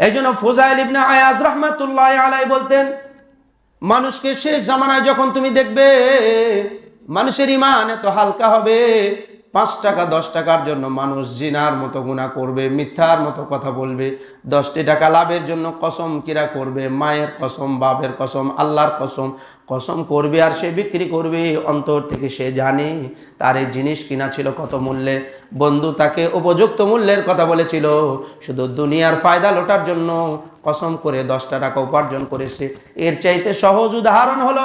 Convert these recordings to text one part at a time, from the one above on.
এই জন্য ফোজাইল ইবনে আয়াজ রহমাতুল্লাহ আলাই বলতেন, মানুষকে শেষ জামানায় যখন তুমি দেখবে, মানুষের ইমান এত হালকা হবে পাঁচ টাকা, দশ টাকার জন্য মানুষ জিনার মতো গুণা করবে, মিথ্যার মতো কথা বলবে, দশটি টাকা লাভের জন্য কসম কিরা করবে, মায়ের কসম, বাপের কসম, আল্লাহর কসম কসম করবে আর সে বিক্রি করবে। অন্তর থেকে সে জানে তার এই জিনিস কিনা ছিল কত মূল্যে। বন্ধু তাকে উপযুক্ত মূল্যের কথা বলেছিল, শুধু দুনিয়ার ফায়দা লোটার জন্য কসম করে দশটা টাকা উপার্জন করেছে। এর চাইতে সহজ উদাহরণ হলো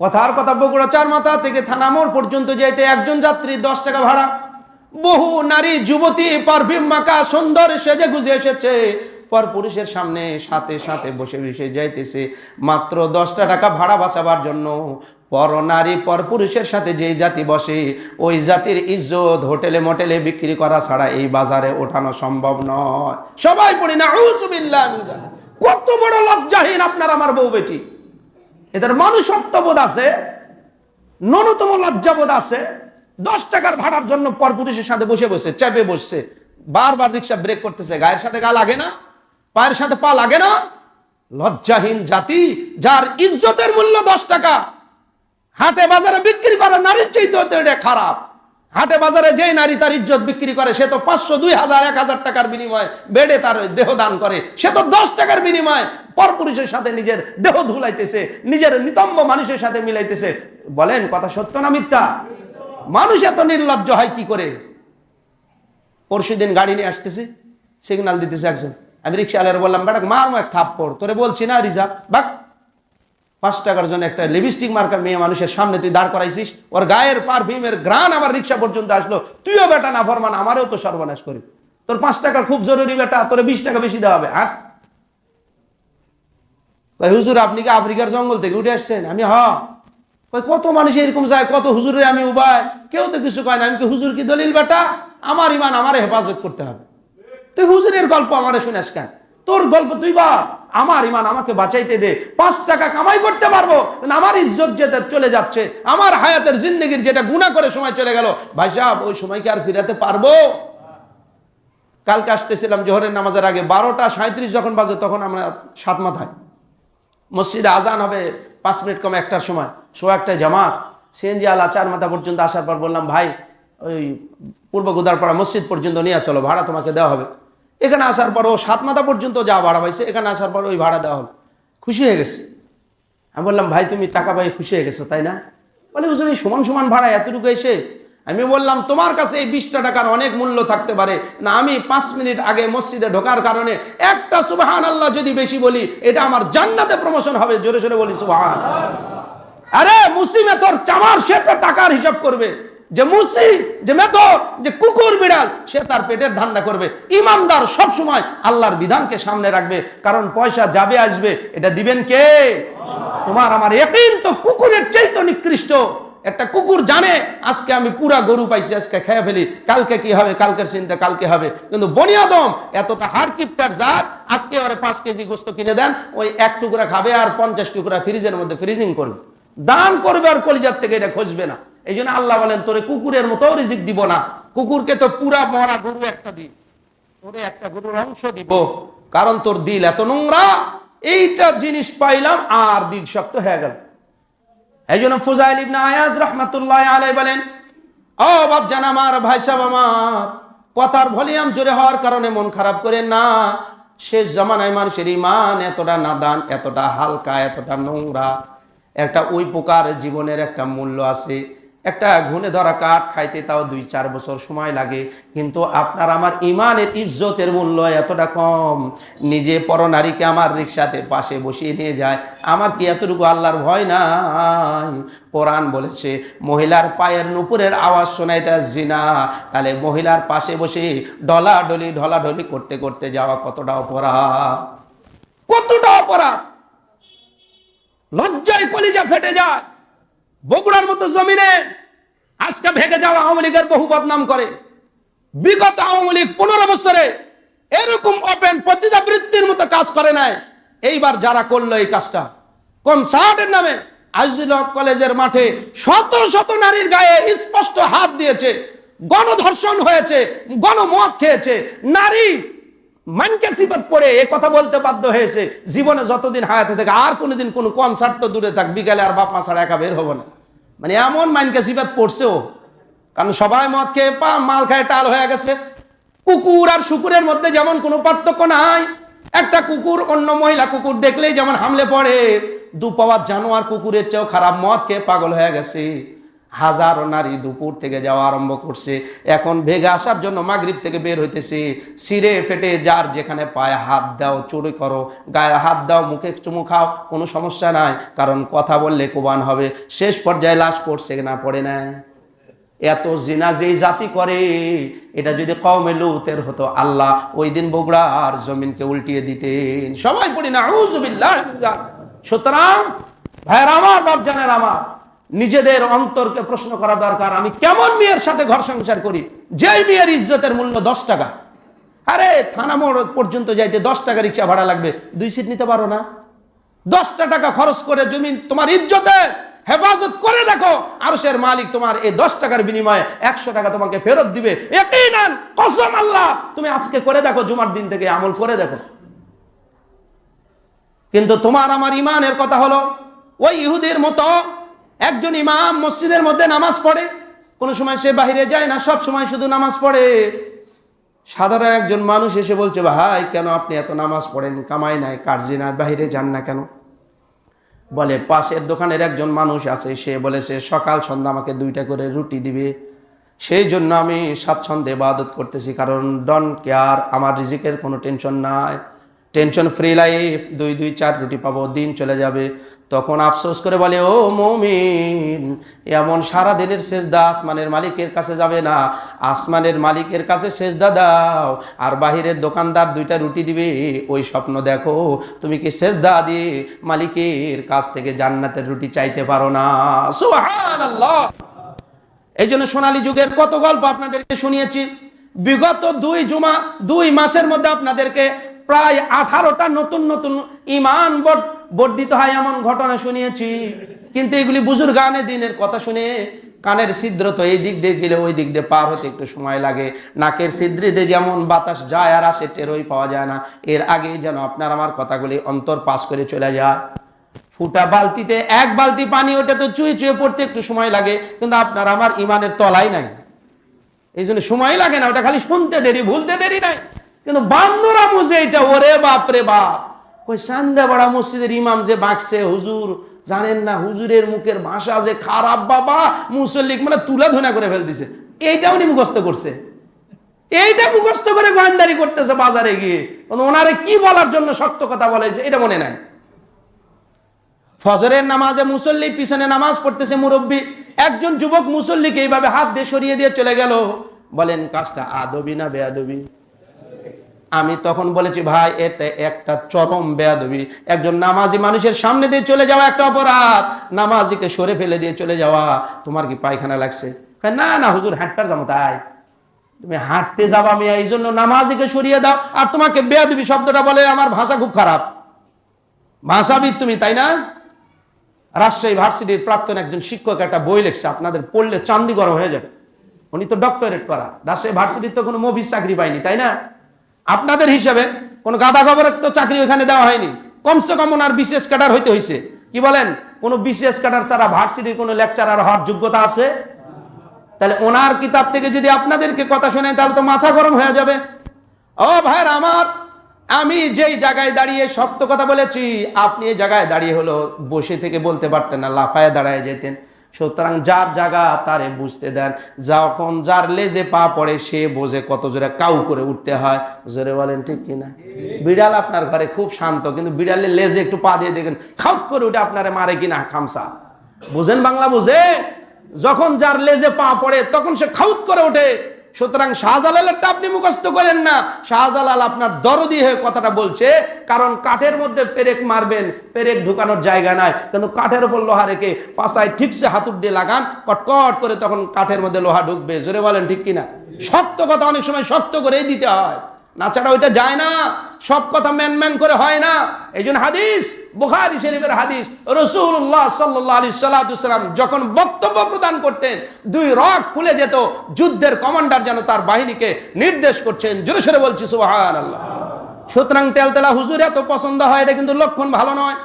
কথার কথা বগুড়া চার মাথা থেকে থানা মোড় পর্যন্ত যাইতে একজন যাত্রী দশ টাকা ভাড়া। বহু নারী, যুবতী পারফিউম মাখা, সুন্দর সেজে গুজে এসেছে। পর পুরুষের সামনে সাথে সাথে বসে বসে যাইতেছে। মাত্র দশটা টাকা ভাড়া বাঁচাবার জন্য। পর নারী, পর পুরুষের সাথে যে জাতি বসে, ওই জাতির ইজ্জত হোটেলে মোটেলে বিক্রি করা ছাড়া এই বাজারে ওঠানো সম্ভব নয়। সবাই পড়ি না কত বড় লজ্জাহীন আপনার আমার বউ বেটি। এদের মানুষত্ববোধ আছে, ন্যূনতম লজ্জাবোধ আছে, দশ টাকার ভাড়ার জন্য পরপুরুষের সাথে বসে বসে, চেপে বসছে, বারবার রিক্সা ব্রেক করতেছে, গায়ের সাথে গা লাগে না, পায়ের সাথে পা লাগে না, লজ্জাহীন জাতি যার ইজ্জতের মূল্য দশ টাকা, হাটে বাজারে বিক্রি করা, নারীর চাইতে খারাপ। হাটে বাজারে যে নারী তার ইজ্জত বিক্রি করে, সে তো পাঁচশো, দুই হাজার, এক হাজার টাকার বিনিময়ে বেডে তার দেহ দান করে। সে তো দশ টাকার বিনিময়ে পরপুরুষের সাথে নিজের দেহ ধুলাইতেছে, নিজের নিতম্ব মানুষের সাথে মিলাইতেছে। বলেন, কথা সত্য না মিথ্যা? মানুষ এত নির্লজ্জ হয় কি করে? পরশু দিন গাড়ি নিয়ে আসতেছি সিগনাল দিতেছে একজন। আমি রিক্সাওয়ালার বললাম, বেটা মার এক থাপ্পড়, তোরে বলছি না, রিজার্ভ। বাক পাঁচ টাকার জন্য একটা লিপস্টিক মার্কা মেয়ে মানুষের সামনে তুই দাঁড় করাইছিস, ওর গায়ের পারফিউমের গ্রান আমার রিক্সা পর্যন্ত আসলো। তুইও বেটা না ফরমান, আমারও তো সর্বনাশ করি। তোর পাঁচ টাকা খুব জরুরি বেটা, তোর বিশ টাকা বেশি দেওয়া হবে আর কই হুজুর, আপনি কি আফ্রিকার জঙ্গল থেকে উঠে আসছেন? আমি হ। কই কত মানুষ এরকম যায়, কত হুজুরে আমি উবায় কেউ তো কিছু কয় না, আমি কি হুজুর কি দলিল বেটা? আমার ইমান আমারে হেফাজত করতে হবে। তুই হুজুরের গল্প আমারে শুনাস কেন? তোর গল্প তুই বা আমার ইমান আমাকে বাঁচাইতে দে। পাঁচ টাকা কামাই করতে পারব আমার ইজ্জত যেটা চলে যাচ্ছে, আমার হায়াতের জিন্দগির যেটা গুণা করে সময় চলে গেল, ভাই সাহেব, ওই সময়কে আর ফিরাতে পারব? কালকে আসতেছিলাম জোহরের নামাজের আগে, বারোটা সাঁত্রিশ যখন বাজে, তখন আমরা সাত মাথায়। মসজিদে আজান হবে পাঁচ মিনিট কম একটার সময়। শো একটা জামাত। সিএনজি আলা চার মাথা পর্যন্ত আসার পর বললাম, ভাই, ওই পূর্ব গোদারপাড়া মসজিদ পর্যন্ত নিয়ে চলো, ভাড়া তোমাকে দেওয়া হবে। এখানে আসার পর ও সাত মাথা পর্যন্ত যা ভাড়া পাইছে, এখানে আসার পর ওই ভাড়া দেওয়া হলো। খুশি হয়ে গেছে। আমি বললাম, ভাই, তুমি টাকা পাই খুশি হয়ে গেছো, তাই না? বলে, হুজুর, এই সমান সমান ভাড়া এতটুকু এসে? আমি বললাম, তোমার কাছে এই বিশটা টাকার অনেক মূল্য থাকতে পারে। না, আমি পাঁচ মিনিট আগে মসজিদে ঢোকার কারণে একটা সুবাহান আল্লাহ যদি বেশি বলি, এটা আমার জান্নাতে প্রমোশন হবে জোরে সোরে বলি সুবাহান আরে মুসিমে তোর চামার সে তো টাকার হিসাব করবে। যে মুসি যে মেথর যে কুকুর বিড়াল, সে তার পেটের ধান্দা করবে। ইমানদার সব সময় আল্লাহর বিধানকে সামনে রাখবে, কারণ পয়সা যাবে আসবে, এটা দিবেন কে? তোমার আমার একদিন তো কুকুরের চাইতো নিকৃষ্ট। একটা কুকুর জানে, আজকে আমি পুরা গরু পাইছি, আজকে খেয়ে ফেলি, কালকে কি হবে, কালকের চিন্তা, কালকে হবে। কিন্তু বনিয়াদম এতটা হাড় কিপটার জাত, আজকে ওরে পাঁচ কেজি গোস্ত কিনে দেন, ওই এক টুকরা খাবে আর পঞ্চাশ টুকরা ফ্রিজের মধ্যে ফ্রিজিং করবে। দান করবে আর কলিজার থেকে এটা খুঁজবে না। এই জন্য আল্লাহ বলেন, তোরে কুকুরের মতো রিজিক দিব না। কুকুরকে তো পুরা মরা গরু একটা দিন তোরে একটা গরুর অংশ দিব। কারণ তোর দিল এত নোংরা, এইটা জিনিস পাইলাম আর দিল শক্ত হয়ে গেল। এই জন্য ফুজাইল ইবনে আয়াজ রহমাতুল্লাহ আলাই বলেন, ও বাপ জান আমার, ভাই সাহেব আমার, কথার ভলিউম জোরে হওয়ার কারণে মন খারাপ করে না। শেষ জামানায় মানুষের ইমান এতটা নাদান, এতটা হালকা, এতটা নোংরা। একটা ওই প্রকার জীবনের একটা মূল্য আছে। একটা ঘুনে ধরা কাঠ খাইতে তাও দুই চার বছর সময় লাগে। কিন্তু আপনার আমার ইমানের ইজ্জতের মূল্য এতটা কম। নিজে পরনারীকে আমার রিক্সাতে পাশে বসিয়ে নিয়ে যায়। আমার কি এতটুকু আল্লাহর ভয় নাই? কোরআন বলেছে, মহিলার পায়ের নুপুরের আওয়াজ শোনা এটা জিনা। তাহলে মহিলার পাশে বসে ডলাডলি, ঢলাঢলি করতে করতে যাওয়া কতটা অপরাধ? কতটা অপরাধ? লজ্জায় কলিজা ফেটে যায়। বগুড়ার মতো জমিনে আজকে ভেঙে যাওয়া আওয়ামী লীগের বহু বদনাম করে। বিগত আওয়ামী লীগ পনেরো বছরে এরকম ওপেন প্রতিদাবৃত্তির মতো কাজ করে নাই। এইবার যারা করল এই কাজটা, কনসার্টের নামে আইজুল হক কলেজের মাঠে শত শত নারীর গায়ে স্পষ্ট হাত দিয়েছে, গণধর্ষণ হয়েছে গণমত খেয়েছে, নারী মানকে সিবাত পড়ে এ কথা বলতে বাধ্য হয়েছে। জীবনে যতদিন হায়াতে থাকে, আর কোনোদিন কোনো কনসার্ট তো দূরে থাক, বিকালে আর বাপ মা ছাড়া একা বের হব না। মানে এমন মাইনকে সিবাদ পড়ছে ও কারণ সবাই মদ খেয়ে পা মাল খায়, টাল হয়ে গেছে। কুকুর আর শুকুরের মধ্যে যেমন কোনো পার্থক্য নাই, একটা কুকুর অন্য মহিলা কুকুর দেখলেই যেমন হামলে পড়ে, দু পাওয়ার জানোয়ার কুকুরের চেয়েও খারাপ মদ খেয়ে পাগল হয়ে গেছে। হাজারো নারী দুপুর থেকে যাওয়া আরম্ভ করছে। এখন ভেগে আসার জন্য মাগরিব থেকে বের হইতেছে। সিরে ফেটে যার যেখানে পায়ে হাত দাও, চুরি করো। গায়ে হাত দাও, মুখে চুমু খাও, কোনো সমস্যা নাই। কারণ কথা বললে কোবান হবে। শেষ পর্যায়ে লাশ পড়ছে না পড়ে না এত জিনা যেই জাতি করে, এটা যদি কমে লুতের হতো, আল্লাহ ওই দিন বগুড়ার জমিনকে উল্টিয়ে দিতেন। সবাই পড়ি না সুতরাং, ভাইয়ের আমার বাপ জানের আমার নিজেদের অন্তরকে প্রশ্ন করা দরকার, আমি কেমন মেয়ের সাথে ঘর সংসার করি? যেই মেয়ের ইজ্জতের মূল্য দশ টাকা। আরে, থানা মোড় পর্যন্ত যাইতে দশ টাকা রিক্সা ভাড়া লাগবে। দুই সিট নিতে পারো না। দশটা টাকা খরচ করে জমিন তোমার ইজ্জতে হেফাজত করে দেখো, আরশের মালিক তোমার এই দশ টাকার বিনিময়ে একশো টাকা তোমাকে ফেরত দিবে। একই কসম আল্লাহ! তুমি আজকে করে দেখো, জুমার দিন থেকে আমল করে দেখো। কিন্তু তোমার আমার ইমানের কথা হলো, ওই ইহুদের মতো একজন ইমাম মসজিদের মধ্যে নামাজ পড়ে, কোনো সময় সে বাহিরে যায় না, সব সময় শুধু নামাজ পড়ে। সাধারণ একজন মানুষ এসে বলছে, ভাই, কেন আপনি এত নামাজ পড়েন? কামাই নাই কার্জি নাই, বাহিরে যান না কেন? বলে, পাশের দোকানের একজন মানুষ আছে, সে বলেছে সকাল সন্ধ্যা আমাকে দুইটা করে রুটি দিবে। সেই জন্য আমি স্বাচ্ছন্দ্যে বাদত করতেছি, কারণ ডন কেয়ার, আমার রিজিকের কোনো টেনশন নাই। টেনশন ফ্রি লাইফ দুই দুই চার রুটি পাবো, দিন চলে যাবে। তখন আফসোস করে বলে, ও মমিন, এমন সারা দিনের সেজদা আসমানের মালিকের কাছে যাবে না। আসমানের মালিকের কাছে সেজদা দাও, আর বাহিরের দোকানদার দুইটা রুটি দিবে। ওই স্বপ্ন দেখো, তুমি কি সেজদা দিয়ে মালিকের কাছ থেকে জান্নাতের রুটি চাইতে পারো না? এই জন্য সোনালী যুগের কত গল্প আপনাদেরকে শুনিয়েছি। বিগত দুই জুমা, দুই মাসের মধ্যে আপনাদেরকে প্রায় আঠারোটা নতুন নতুন ইমান বর্ধিত হয় এমন ঘটনা শুনিয়েছি। কিন্তু এগুলি বুজুর গানে দিনের কথা শুনে কানের ছিদ্র তো এই দিক দিয়ে গেলে ওই দিক দিয়ে পার হতে একটু সময় লাগে। নাকের ছিদ্রিতে যেমন বাতাস যায় আর আসে টেরোই পাওয়া যায় না। এর আগে যেন আপনার আমার কথাগুলি অন্তর পাস করে চলে যায়। ফুটা বালতিতে এক বালতি পানি, ওটা তো চুয়ে চুয়ে পড়তে একটু সময় লাগে, কিন্তু আপনার আমার ইমানের তলাই নাই। এই জন্য সময় লাগে না, ওটা খালি শুনতে দেরি, ভুলতে দেরি নাই। কিন্তু বান্দরা মুজে এটা, ওরে বাপ রে বাপ। কই সান্দাবাড়া মসজিদের ইমাম যে বাঁকছে হুজুর জানেন না, হুজুরের মুখের ভাষা যে খারাপ বাবা, মুসল্লিক মানে তুলা ধুনা করে ফেল দিছে। এইটাও উনি মুখস্থ করছে। এইটা মুখস্থ করে গোয়েন্দারি করতেছে বাজারে গিয়ে। ওনারে কি বলার জন্য শক্ত কথা বলেছে এটা মনে নাই। ফজরের নামাজে মুসল্লি পিছনে নামাজ পড়তেছে মুরব্বী। একজন যুবক মুসল্লিকে এইভাবে হাত দিয়ে সরিয়ে দিয়ে চলে গেল। বলেন, কাজটা আদবি না বেয়াদবি? আমি তখন বলেছি, ভাই, এতে একটা চরম বেয়াদবি। একজন নামাজি মানুষের সামনে দিয়ে চলে যাওয়া একটা অপরাধ। নামাজিকে সরে ফেলে দিয়ে চলে যাওয়া। তোমার কি পায়খানা লাগছে? না না, হুজুর হাঁটটার যাব তাই। তুমি হাঁটতে যাবা আমি এই জন্য নামাজিকে সরিয়ে দাও। আর তোমাকে বেয়াদবি শব্দটা বলে আমার ভাষা খুব খারাপ। ভাষাবিদ তুমি, তাই না? রাজশাহী ভার্সিটির প্রাক্তন একজন শিক্ষক একটা বই লিখছে, আপনাদের পড়লে চান্দি গরম হয়ে যাবে। উনি তো ডক্টরেট করা। রাজশাহী ভার্সিটির তো কোনো মুভির চাকরি পায়নি, তাই না? আপনাদের হিসাবে কোনো গাদা খবরের তো চাকরি ওখানে দেওয়া হয়নি। কমসে কম ওনার বিশেষ ক্যাডার হইতে হয়েছে কি বলেন? কোনো বিশেষ ক্যাডার ছাড়া ভার্সিটির কোনো লেকচারার হওয়ার যোগ্যতা আছে? তাহলে ওনার কিতাব থেকে যদি আপনাদেরকে কথা শোনে তাহলে তো মাথা গরম হয়ে যাবে। ও ভাইয়ের আমার, আমি যেই জায়গায় দাঁড়িয়ে সত্য কথা বলেছি, আপনি এই জায়গায় দাঁড়িয়ে হলো বসে থেকে বলতে পারতেন না, লাফায় দাঁড়ায় যেতেন। সুতরাং যার জায়গা তারে বুঝতে দেন। যখন যার লেজে পা পড়ে, সে বোঝে কত জোরে কাউ করে উঠতে হয়। জোরে বলেন, ঠিক কিনা বিড়াল আপনার ঘরে খুব শান্ত, কিন্তু বিড়ালের লেজে একটু পা দিয়ে দেখেন, খাউক করে উঠে আপনারে মারে কিনা, খামসা। বুঝেন বাংলা বুঝে? যখন যার লেজে পা পড়ে, তখন সে খাউত করে ওঠে। সুতরাং শাহজালালেরটা আপনি মুখস্থ করেন না। শাহজালাল আপনার দরদি হয়ে কথাটা বলছে, কারণ কাঠের মধ্যে পেরেক মারবেন, পেরেক ঢুকানোর জায়গা নাই। কিন্তু কাঠের উপর লোহা রেখে পাশায় ঠিকসে হাতুর দিয়ে লাগান, কটকট করে তখন কাঠের মধ্যে লোহা ঢুকবে। জোরে বলেন ঠিক কিনা? শক্ত কথা অনেক সময় শক্ত করেই দিতে হয়। না ছাড়া ওইটা যায় না। সব কথা ম্যান ম্যান করে হয় না। এই জন্য হাদিস, বুখারি শরীফের হাদিস রসুল্লাহ সাল্লাহ আলি সাল্লাহাম যখন বক্তব্য প্রদান করতেন, দুই রক ফুলে যেত, যুদ্ধের কমান্ডার যেন তার বাহিনীকে নির্দেশ করছেন। জোরে সরে বলছি সুবাহান আল্লাহ সুতরাং তেলতেলা হুজুর এত পছন্দ হয়, এটা কিন্তু লক্ষণ ভালো নয়।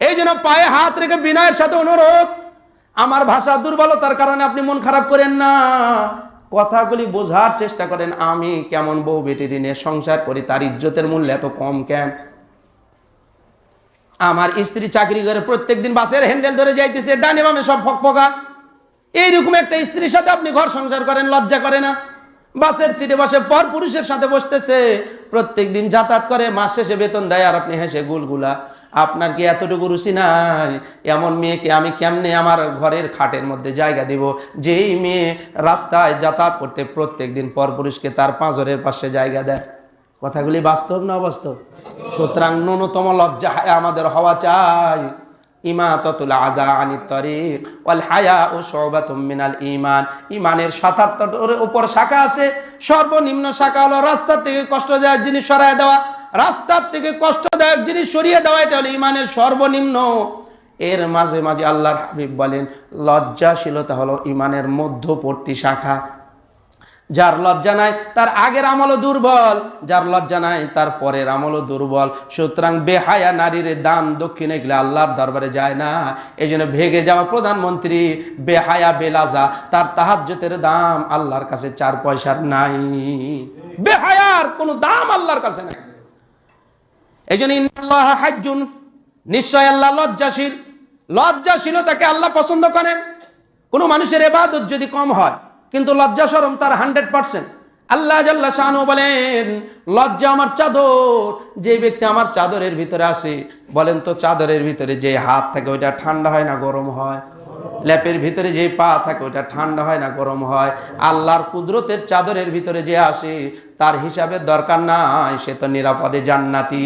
এই জন্য পায়ে হাত রেখে বিনয়ের সাথে অনুরোধ। আমার ভাষা দুর্বলতার কারণে আপনি মন খারাপ করেন না। কথাগুলি বোঝার চেষ্টা করেন, আমি কেমন বউ বেটি নিয়ে সংসার করি, তার ইজ্জতের মূল্য এত কম কেন? আমার স্ত্রী চাকরি করে প্রত্যেকদিন বাসের হ্যান্ডেল ধরে যাইতেছে, ডানে বামে সব ফকফকা। এইরকম একটা স্ত্রীর সাথে আপনি ঘর সংসার করেন, লজ্জা করে না? বাসের সিটে বসে পর পুরুষের সাথে বসতেছে প্রত্যেক দিন যাতায়াত করে, মাস শেষে বেতন দেয় আর আপনি হেসে গুলগুলা আপনার কি এতটুকু রুচি নাই? এমন মেয়েকে আমি কেমনে আমার ঘরের খাটের মধ্যে জায়গা দিব? যেই মেয়ে রাস্তায় যাতায়াত করতে প্রত্যেক দিন পর পুরুষকে তার পাঁজরের পাশে জায়গা দেয়। কথাগুলি বাস্তব না বাস্তব সুতরাং ন্যূনতম লজ্জা আমাদের হওয়া চাই। ইমাতাতুল আদা আনি তরিক ওয়াল হায়া ও শোবাতুম মিনাল ইমান ইমানের সাতাত্তর উপর শাখা আছে। সর্বনিম্ন শাখা হলো রাস্তার থেকে কষ্টদায়ক জিনিস সরায় দেওয়া। রাস্তার থেকে কষ্টদায়ক জিনিস সরিয়ে দেওয়া, এটা হলো ইমানের সর্বনিম্ন। এর মাঝে মাঝে আল্লাহর হাবিব বলেন, লজ্জাশীলতা হলো ইমানের মধ্যবর্তী শাখা। যার লজ্জা নাই, তার আগের আমলও দুর্বল। যার লজ্জা নাই, তার পরের আমলও দুর্বল। সুতরাং বেহায়া নারীর দান দক্ষিণে গেলে আল্লাহর দরবারে যায় না। এই জন্য ভেগে যাওয়া প্রধানমন্ত্রী, বেহায়া বেলাজা, তার তাহাজ্যতের দাম আল্লাহর কাছে চার পয়সার নাই। বেহায়ার কোনো দাম আল্লাহর কাছে নাই। এই জন্য ইন্নাল্লাহ হাজ্জুন, নিশ্চয় আল্লাহ লজ্জাশীল। লজ্জাশীলতাকে আল্লাহ পছন্দ করেন। কোনো মানুষের এবাদত যদি কম হয়, কিন্তু লজ্জা সরম তার হান্ড্রেড পার্সেন্ট। আল্লাহ জাল্লা শানু বলেন, লজ্জা আমার চাদর, যে ব্যক্তি আমার চাদরের ভিতরে আসে, বলেন তো চাদরের ভিতরে যে হাত থাকে, ওইটা ঠান্ডা হয় না, গরম হয়? ল্যাপের ভিতরে যে পা থাকে, ওটা ঠান্ডা হয় না, গরম হয় আল্লাহর কুদরতের চাদরের ভিতরে যে আসে, তার হিসাবে দরকার নাই, সে তো নিরাপদে জান্নাতি।